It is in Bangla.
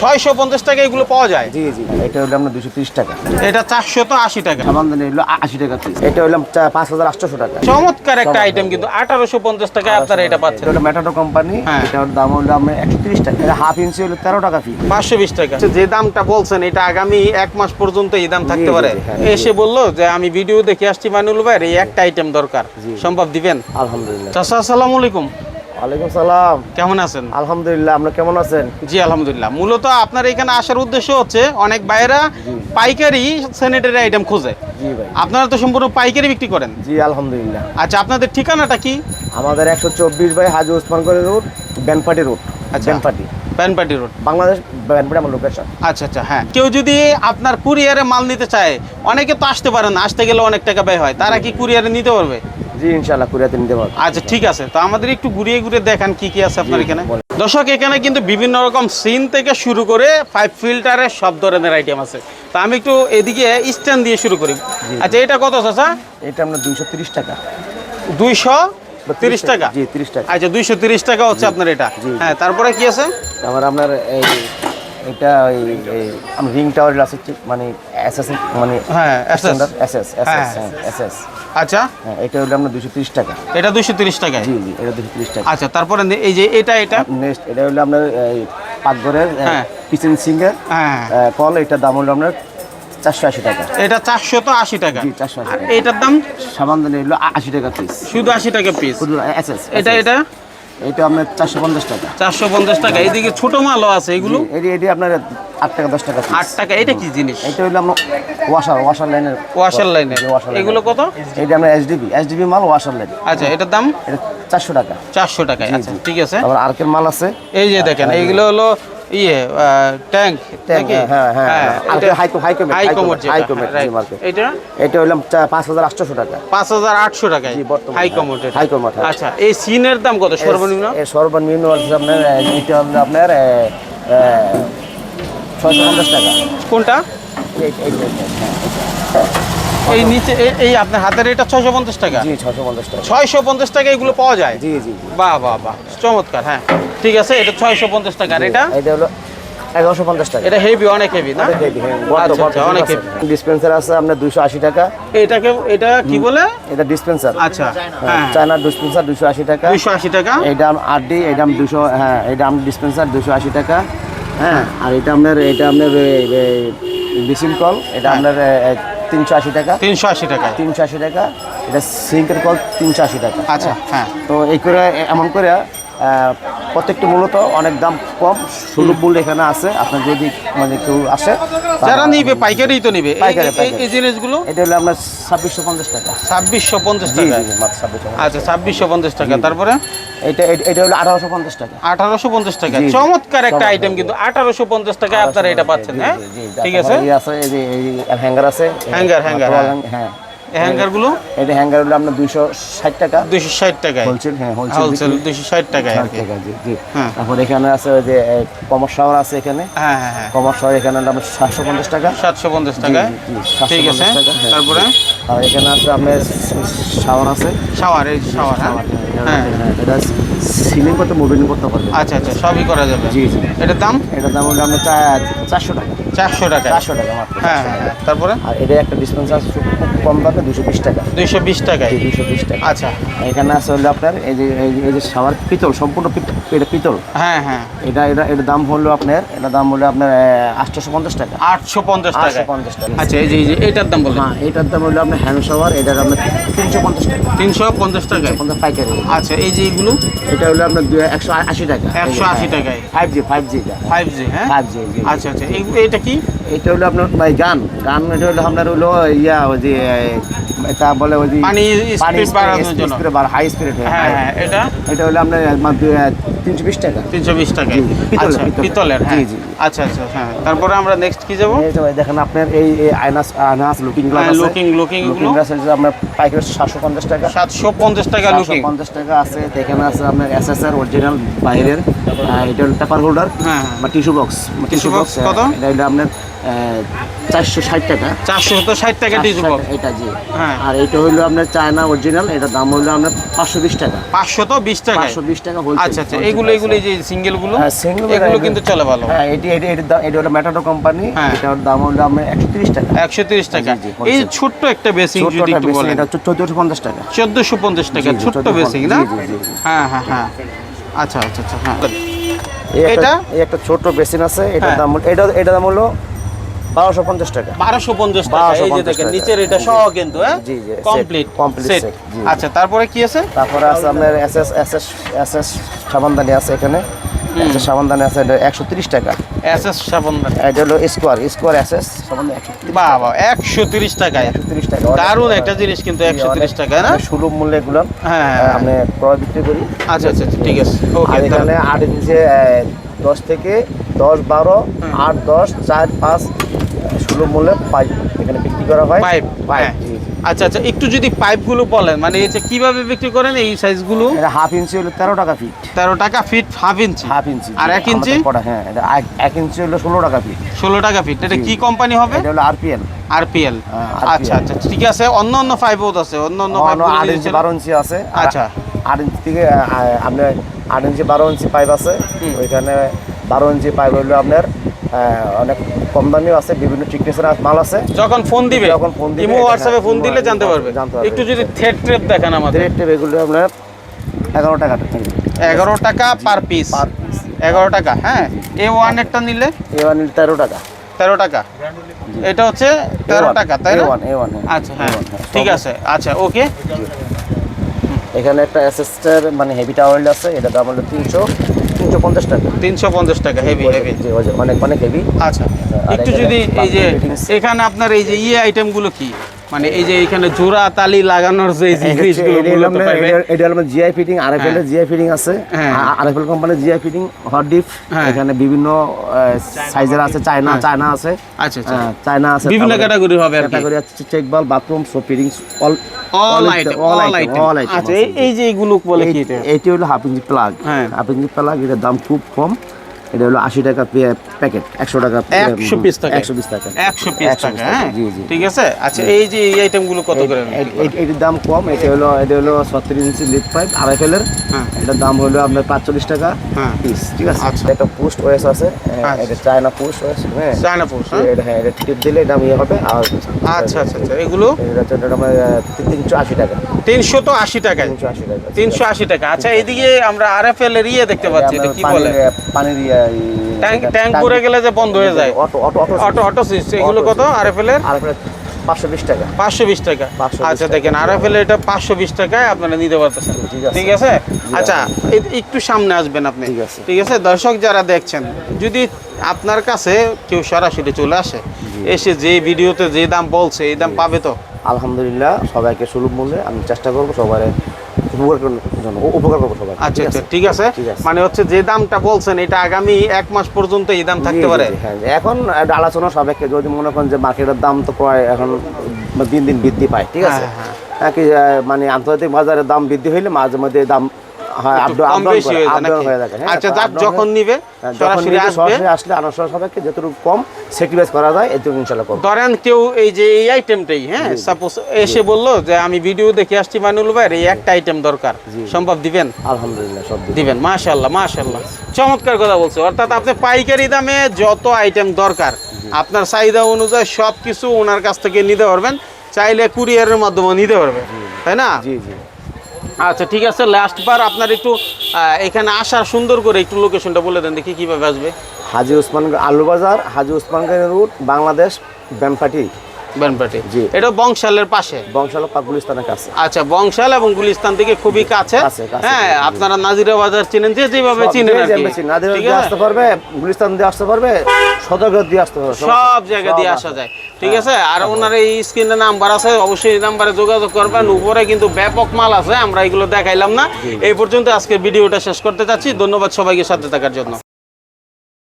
ছয়শো পঞ্চাশ টাকা এগুলো পাওয়া যায়। জি জি। এটা হলো আপনার দুশো তিরিশ টাকা। এটা চারশো তো আশি টাকা। সাবানদানি হলো আশি টাকা পিস এটা হলো পাঁচ হাজার আটশোশো টাকা। চমৎকার একটা আইটেম কিন্তু আঠারোশো পঞ্চাশ টাকায় আপনারা এটা পাচ্ছেন। এটা ম্যাটাটো কোম্পানি। এটার দাম হলো আপনার একশো তিরিশ টাকা। এটা হাফ ইঞ্চি হলো তেরো টাকা ফি পাঁচশো বিশ টাকা। আচ্ছা, যে দামটা বলছেন এটা আগামী এক মাস পর্যন্ত এই দাম থাকতে পারে? হ্যাঁ। এসে বলল যে আমি ভিডিও দেখে আসছি মাইনুল ভাইয়ের এই একটা আইটেম দরকার। সম্ভব দিবেন? আলহামদুলিল্লাহ। চাচা আসসালামু আলাইকুম। ওয়ালাইকুম সালাম। কেমন আছেন? আলহামদুলিল্লাহ আপনারা কেমন আছেন? জি আলহামদুলিল্লাহ। মূলত আপনার এখানে আসার উদ্দেশ্য হচ্ছে অনেক বাইরা পাইকারি স্যানিটারি আইটেম খোঁজে। জি ভাই। আপনারা তো সম্পূর্ণ পাইকারি বিক্রি করেন। জি আলহামদুলিল্লাহ। আচ্ছা আপনাদের ঠিকানাটা কি? আমাদের একশো চব্বিশ বাই হাজি ওসমান করে রোড ব্যানপাটি রোড আচ্ছা। ব্যানপাটি। প্যানপাটি রোড। বাংলাদেশ ব্যানপাটি আমার লোকেশন আচ্ছা আচ্ছা হ্যাঁ। কেউ যদি আপনার কুরিয়ারে মাল নিতে চায় অনেকে তো আসতে পারে না আসতে গেলে অনেক টাকা ব্যয় হয়। তারা কি কুরিয়ারে নিতে পারবে? জি ইনশাল্লাহ কুরিয়াতে নিতে পারব। আচ্ছা ঠিক আছে। তো আমাদের একটু ঘুরিয়ে ঘুরিয়ে দেখান কি কি আছে আপনার এখানে। দর্শক এখানে কিন্তু বিভিন্ন রকম সিন থেকে শুরু করে পাইপ ফিল্টারের সব ধরনের আইটেম আছে। তো আমি একটু এদিকে স্ট্যান্ড দিয়ে শুরু করি। আচ্ছা এটা কত চাচা? এটা আমরা দুইশো টাকা। দুইশো তিরিশ টাকা? জি তিরিশ টাকা। আচ্ছা দুইশো তিরিশ টাকা হচ্ছে আপনার এটা। হ্যাঁ তারপরে কি আছে? আপনার এই এটা ওই আমার রিং টাওয়ার আছে মানে এসএস মানে হ্যাঁ এসএস হ্যাঁ। এসএস হ্যাঁ এসএস আচ্ছা। হ্যাঁ এটা হলো আপনার দুশো তিরিশ টাকা। এটা দুইশো তিরিশ টাকায়? জি জি এটা দুশো তিরিশ টাকা। আচ্ছা তারপরে এই যে এটা এটা? নেক্সট এটা হলো আপনার পাকঘরের হ্যাঁ। কিচেন সিঙ্গার হ্যাঁ কল এটার দাম হলো আপনার চারশো আশি টাকা। এটা চারশো তো আশি টাকা। 480 এটার দাম? সাবানদানি হলো আশি টাকা পিস শুধু আশি টাকা পিস শুধু এটা এটা? এটা আপনার চারশো পঞ্চাশ টাকা। চারশো পঞ্চাশ টাকা। এদিকে ছোট মালও আছে এগুলো? এটি এটি আপনার আট টাকা দশ টাকা আট টাকা। এটা কি জিনিস? এটা হলো আপনার ওয়াশার ওয়াশার লাইনের ওয়াশার লাইনে ওয়াশার লাইনের। এগুলো কত? এটা আমরা এসডিবি এসডিবি মাল ওয়াশার লাইন আচ্ছা এটার দাম? এটা চারশো টাকা। চারশো টাকায়। আচ্ছা ঠিক আছে। আবার আর্কের মাল আছে। এই যে দেখেন এইগুলো হলো ইয়ে ট্যাঙ্ক হ্যাঁ হ্যাঁ হাই হাই যেটা হাইকো এটা এটা হলো পাঁচ হাজার আটশোশো টাকা। পাঁচ হাজার আটশো টাকায় জি, বর্তমানে, হাই হ্যাঁ। High commode. আচ্ছা এই সিনের দাম কত সর্বনিম্ন? সর্বনিম্ন আছে আপনার এটা হলো আপনার ছয়শো পঞ্চাশ টাকা। কোনটা? এই- এই- এই- হ্যাঁ, এই নিচে এই- আপনার হাতের এটা ছয়শো পঞ্চাশ টাকা? জি ছয়শো পঞ্চাশ টাকা। ছয়শো পঞ্চাশ টাকা এগুলো পাওয়া যায়? জি জি বাহ বাহ বাহ চমৎকার হ্যাঁ। ঠিক আছে এটা ছয়শো পঞ্চাশ টাকা আর এটা? এটা হলো এগারোশো পঞ্চাশ টাকা। এটা হেভি অনেক হেভি না? আচ্ছা, আচ্ছা, অনেক হেভি ডিসপেন্সার আছে আপনার দুইশো আশি টাকা। এটাকে এটা কি বলে? এটা ডিসপেন্সার আচ্ছা হ্যাঁ চায়নার ডিসপেন্সার দুশো আশি টাকা। দুইশো আশি টাকা? এটা আট ডি এটা দুশো হ্যাঁ এটা আপনার ডিসপেন্সার দুশো আশি টাকা। হ্যাঁ আর এটা আপনার এটা আপনার বিসিম কল এটা আপনার তিনশো আশি টাকা। তিনশো আশি টাকা। তিনশো আশি টাকা। এটা সিঙ্কের কল তিনশো আশি টাকা। আচ্ছা হ্যাঁ। তো এই করে এমন করে প্রত্যেকটি মূলত অনেক দাম কম সুলভ মূল্য এখানে আছে। আপনার যদি মানে কেউ আসে যারা নিবে পাইকারি তো নিবে। এই- পাইকারি, এই- জিনিসগুলো? এটা হলো আপনার ছাব্বিশশো পঞ্চাশ টাকা। ছাব্বিশশো পঞ্চাশ টাকা? আচ্ছা ছাব্বিশশো পঞ্চাশ টাকা। তারপরে? এটা এটা- হলো আঠারোশো পঞ্চাশ টাকা। আঠারোশো পঞ্চাশ টাকা। চমৎকার একটা আইটেম কিন্তু আঠারোশো পঞ্চাশ টাকায় আপনারা এটা পাচ্ছেন হ্যাঁ? ঠিক আছে? এই আছে এই হ্যাঙ্গার আছে। হ্যাঙ্গার, হ্যাঙ্গার, হ্যাঁ। হ্যাঁ হ্যাঙ্গারগুলো? এটা হ্যাঙ্গার আপনার দুইশো ষাট টাকা। দুইশো ষাট হোলসেল হ্যাঁ হোলসেল দুইশো ষাট ষাট কি। টাকা জি জি। হ্যাঁ। তারপর এখানে আছে যে কমার শাওয়ার আছে এখানে। হ্যাঁ হ্যাঁ হ্যাঁ। কমার শাওয়ার এখানে আপনার সাতশো পঞ্চাশ টাকা। সাতশো পঞ্চাশ ঠিক আছে। টাকা, হ্যাঁ। তারপরে? আর এখানে আছে আপনার শাওয়ার আছে। শাওয়ার এই শাওয়ার হ্যাঁ? হ্যাঁ হ্যাঁ। এটা সিলিং করতে মোবিলিং করতে পারবে। আচ্ছা আচ্ছা সবই করা যাবে। জি জি। এটার দাম? এটার দাম হলো আপনার চারশো টাকা। চারশো টাকা চারশো টাকা মাত্র হ্যাঁ হ্যাঁ হ্যাঁ। তারপরে? আর এটা একটা ডিসপেন্সার কম দামে দুশো বিশ টাকা। দুইশো বিশ টাকায়? দুশো বিশ টাকা। আচ্ছা। এখানে আছে হলো আপনার এই যে এই যে- শাওয়ার পিতল সম্পূর্ণ এটা পিতল। হ্যাঁ হ্যাঁ। এটা এটা এটার দাম হলো আপনার এটার দাম হলো আপনার আটশোশো পঞ্চাশ টাকা। আটশো পঞ্চাশ টাকা পঞ্চাশ টাকা। আচ্ছা এই যে এই যে এটার দাম বললেন হ্যাঁ এটার দাম হলো আপনার হ্যান্ড শাওয়ার এটার আপনার তিনশো পঞ্চাশ টাকা। তিনশো পঞ্চাশ টাকায়? পঞ্চাশ পাইকারি। আচ্ছা এই যে এগুলো? এটা হলো আপনার একশো আশি টাকা। একশো আশি টাকায়। Five G five G five G হ্যাঁ? ফাইভ জি আচ্ছা আচ্ছা এই- এটা কি? এটা হলো আপনার ভাই গান। গান এটা হলো আপনার হলো ইয়া ওই যে এটা বলে ওই যে পানি speed বাড়ানোর জন্য। হাই স্পিড হ্যাঁ হ্যাঁ এটা? এটা হলো আপনার তিনশো বিশ টাকা। তিনশো বিশ টাকায় পিতলের, আচ্ছা পিতলের। হ্যাঁ। জি, জি। আচ্ছা আচ্ছা হ্যাঁ। তারপরে আমরা নেক্সট কি যাব? এই ভাই দেখেন আপনার এই আয়নাস আয়নাস লুকিং গ্লাস হ্যাঁ, আছে। looking লুকিং গ্লাস আছে আপনার পাইকারি সাতশো পঞ্চাশ টাকা। সাতশো পঞ্চাশ টাকা সাতশো লুকিং পঞ্চাশ টাকা আছে। দেখেন আছে আপনার এসএসআর অরিজিনাল বাইরের। এটা হলো পেপার হোল্ডার হ্যাঁ। বা টিস্যু বক্স Tissue box কত? এটা আপনার চারশো ষাট টাকা। চারশো তো ষাট টাকা টিস্যু বক্স এটা জি। হ্যাঁ। আর এটা হলো আপনার চায়না অরিজিনাল এটার দাম হলো আপনার পাঁচশো বিশ টাকা। পাঁচশো তো বিশ টাকায়? পাঁচশো বিশ টাকা wholesale- আচ্ছা আচ্ছা। এগুলো এগুলো যে সিঙ্গেলগুলো? হ্যাঁ, single এগুলো কিন্তু চলে ভালো। হ্যাঁ এটি এটা এটার দাম এটা হলো ম্যাটাডো কোম্পানি হ্যাঁ। এটার দাম হলো আমরা একশো তিরিশ টাকা। একশো তিরিশ টাকা। জি, জি, এই ছোট্ট একটা বেসিং যদি একটু বলেন। এটা চোদ্দোশো পঞ্চাশ টাকা। চোদ্দোশো পঞ্চাশ টাকা ছোট্ট বেসিং না। হ্যাঁ হ্যাঁ হ্যাঁ। আচ্ছা আচ্ছা আচ্ছা। হ্যাঁ। এটা? এই একটা ছোট বেসিন আছে এটার হ্যাঁ। দাম হলো- এটা এটা দাম হলো বারোশো পঞ্চাশ টাকা। বারোশো পঞ্চাশ টাকা। এই যে দেখেন নিচের এটা সহ কিন্তু হ্যাঁ? জি, জি, কমপ্লিট জি। আচ্ছা তারপরে কি আছে? তারপরে আছে আপনার S S S S S S সাবানদানি আছে এখানে। এস সাবানদানি আছে এটা একশো তিরিশ টাকা। এস এস সাবান এটা হলো স্কোয়ার স্কোয়ার এস এস সাবানদানি একশো বাবা একশো তিরিশ টাকায়। একশো তিরিশ টাকা দারুণ একটা জিনিস কিন্তু একশো তিরিশ টাকা না? সুলভ মূল্যে এগুলো হ্যাঁ, হ্যাঁ, আমি ক্রয় বিক্রি করি। আচ্ছা আচ্ছা আচ্ছা, ঠিক আছে। ওকে এখানে আট ইঞ্চি দশ থেকে দশ বারো আট দশ চার পাঁচ সুলভ মূল্যে পাইপ এখানে বিক্রি করা হয়। Pipe pipe. হ্যাঁ। আচ্ছা আচ্ছা একটু যদি পাইপগুলো বলেন মানে যে কীভাবে বিক্রি করেন এই সাইজগুলো এটা হাফ ইঞ্চি হলো তেরো টাকা ফিট তেরো টাকা feet half inch half inch আর এক ইঞ্চি হ্যাঁ এটা এক- ইঞ্চি হলো ষোলো টাকা ফিট ষোলো টাকা ফিট এটা কি কোম্পানি হবে? এটা হলো আরপিএল আরপিএল আচ্ছা আচ্ছা ঠিক আছে অন্য অন্য ফাইভ আছে অন্য অন্য অন্য আট ইঞ্চি বারো ইঞ্চি আছে। আচ্ছা। আট ইঞ্চি থেকে আপনার আট ইঞ্চি বারো ইঞ্চি পাইপ আছে। ওইখানে বারো ইঞ্চি পাইপ হলো আপনার অনেক কম দামিও আছে বিভিন্ন চিকনেসের মাল আছে। যখন ফোন দিবে যখন ফোন দিবে, ইমো হোয়াটসঅ্যাপে হ্যাঁ, ফোন দিলে জানতে পারবে। জানতে পারবে। একটু যদি থ্রেড ট্রেপ দেখেন আমাদের। রেট ট্রেপ এগুলো আপনার এগারো টাকা এগারো টাকা পার পিস পার পিস এগারো টাকা হ্যাঁ? এ ওয়ান এরটা নিলে? এবার নিলে তেরো টাকা। তেরো টাকা। এটা হচ্ছে তেরো টাকা তাই না? A1, A1, হ্যাঁ। আচ্ছা হ্যাঁ A1, হ্যাঁ। ঠিক আছে আচ্ছা ওকে। এখানে একটা এসএসটার মানে হেভি টাওয়েল আছে এটা দাম হলো তিনশো। তিনশো পঞ্চাশ টাকা তিনশো পঞ্চাশ টাকা হেভি হেভি জি, অনেক অনেক হেভি আচ্ছা একটু যদি এই যে এখানে আপনার এই যে ইয়ে আইটেমগুলো কি? মানে এই যে এখানে জোড়া তালি লাগানোর যে জিনিসগুলো মূলত পাইবে। এটা হলো জিআই ফিটিং আরএফএল এর জিআই ফিটিং আছে। হ্যাঁ। আরএফএল কোম্পানির জিআই ফিটিং হট ডিপ হ্যাঁ। এখানে বিভিন্ন সাইজের আছে চায়না চায়না আছে। আচ্ছা আচ্ছা। হ্যাঁ, চায়না আছে। বিভিন্ন ক্যাটাগরি হবে আর ক্যাটাগরি আছে চেক বাল বাথরুম সব fittings all all item all item all item আচ্ছা এই- যে এইগুলো বলে কি এটা? এইটি হলো হাফ ইঞ্চি প্লাগ হ্যাঁ। হাফ ইঞ্চি প্লাগ এটার দাম খুব কম। এটা হলো আশি টাকা প্যাকেট একশো টাকা একশো পিস টাকা একশো পিস টাকা একশো পিস টাকা হ্যাঁ? জি জি। ঠিক আছে? আচ্ছা এই যে এই আইটেমগুলো কত করে এটির দাম কম এটা হলো এটা হলো ছত্রিশ ইঞ্চি লিড পাইপ আড়াই ফেলের। হ্যাঁ। এটার দাম হলো আপনার পাঁচচল্লিশ টাকা হ্যাঁ। পিস ঠিক আছে? আচ্ছা। একটা পোস্ট ওয়েস আছে হ্যাঁ, আচ্ছা। এটা চায়না পোস্ট ওয়েস হ্যাঁ? চায়না পোস্ট হ্যাঁ? এটা হ্যাঁ এটা টিপ দিলে দাম ইয়ে হবে আর আচ্ছা আচ্ছা আচ্ছা এগুলো? এটা আমার তিনশো আশি টাকা। তিনশো তো আশি টাকায়। তিনশো আশি টাকা তিনশো আশি টাকা। আচ্ছা এইদিকে আমরা আর এফ এল এর ইয়ে দেখতে পাচ্ছি এটা কি বলে? পানির ইয়ে, ট্যাঙ্ক ট্যাঙ্ক পরে গেলে যে বন্ধ হয়ে যায়। Auto auto auto auto auto switch এগুলো কত? আর এফ এল এর? টাকা। 520 আচ্ছা দেখেন এটা পাঁচশো বিশ টাকায় আপনারা নিতে পারতেছেন। ঠিক আছে। আচ্ছা একটু সামনে আসবেন আপনি। ঠিক আছে। ঠিক আছে? দর্শক যারা দেখছেন যদি আপনার কাছে কেউ সরাসরি চলে আসে এসে যে ভিডিওতে যে দাম বলছে এই দাম পাবে তো? আলহামদুলিল্লাহ সবাইকে সুলভ মূল্যে আমি চেষ্টা করব সবার উপকার করব সবাই। আচ্ছা আচ্ছা ঠিক আছে। মানে হচ্ছে যে দামটা বলছেন এটা আগামী এক মাস পর্যন্ত এই দাম থাকতে পারে? হ্যাঁ এখন আলোচনা সাপেক্ষে যদি মনে করেন যে মার্কেটের দাম তো প্রায় এখন দিন দিন বৃদ্ধি পায় ঠিক আছে? হ্যাঁ, হ্যাঁ। হ্যাঁ, আহ, মানে আন্তর্জাতিক বাজারে দাম বৃদ্ধি হইলে মাঝে মধ্যে দাম একটু up down- কম বেশি হয়ে যায় up down নাকি? থাকে, আচ্ছা তো যাক up down যখন নিবে সরাসরি আসবে। আসলে আনার সবাইকে যতটুকু কম স্যাক্রিফাইস করা যায় এটুকু ইনশাল্লাহ করব। ধরেন কেউ এই যে এই আইটেমটাই হ্যাঁ সাপোজ এসে বলল যে আমি ভিডিও দেখে আসছি মানুল এই একটা আইটেম দরকার। সম্ভব দিবেন? আলহামদুলিল্লাহ সব দিবেন। চমৎকার কথা বলছে। অর্থাৎ আপনি পাইকারি দামে যত আইটেম দরকার আপনার চাহিদা অনুযায়ী সব কিছু ওনার কাছ থেকে নিতে পারবেন। চাইলে কুরিয়ারের মাধ্যমে নিতে পারবেন। তাই না? জি জি। আচ্ছা ঠিক আছে লাস্ট বার আপনার একটু এখানে আসা সুন্দর করে একটু লোকেশনটা বলে দেন দেখি কীভাবে আসবে। হাজি উসমান আলু বাজার হাজি খানের রুট বাংলাদেশ ব্যানফাটি বেনপাটি। জি। এটা বংশালের পাশে? বংশাল গুলিস্তানের কাছে। আচ্ছা বংশাল এবং গুলিস্তান থেকে খুবই কাছে। হ্যাঁ আপনারা নাজিরা বাজার চিনেন যে যেভাবে চিনেন আর কি। ঠিক দিয়ে আসতে পারবে গুলিস্তান দিয়ে আসতে পারবে সদরঘাট দিয়ে আসতে পারবে। সব জায়গা দিয়ে আসা যায়। ঠিক আছে? আর ওনার এই স্ক্রিনে নাম্বার আছে অবশ্যই এই নাম্বারে যোগাযোগ করবেন। উপরে কিন্তু ব্যাপক মাল আছে আমরা এগুলো দেখাইলাম না। এই পর্যন্ত আজকে ভিডিওটা শেষ করতে চাচ্ছি। ধন্যবাদ সবাইকে সাথে থাকার জন্য।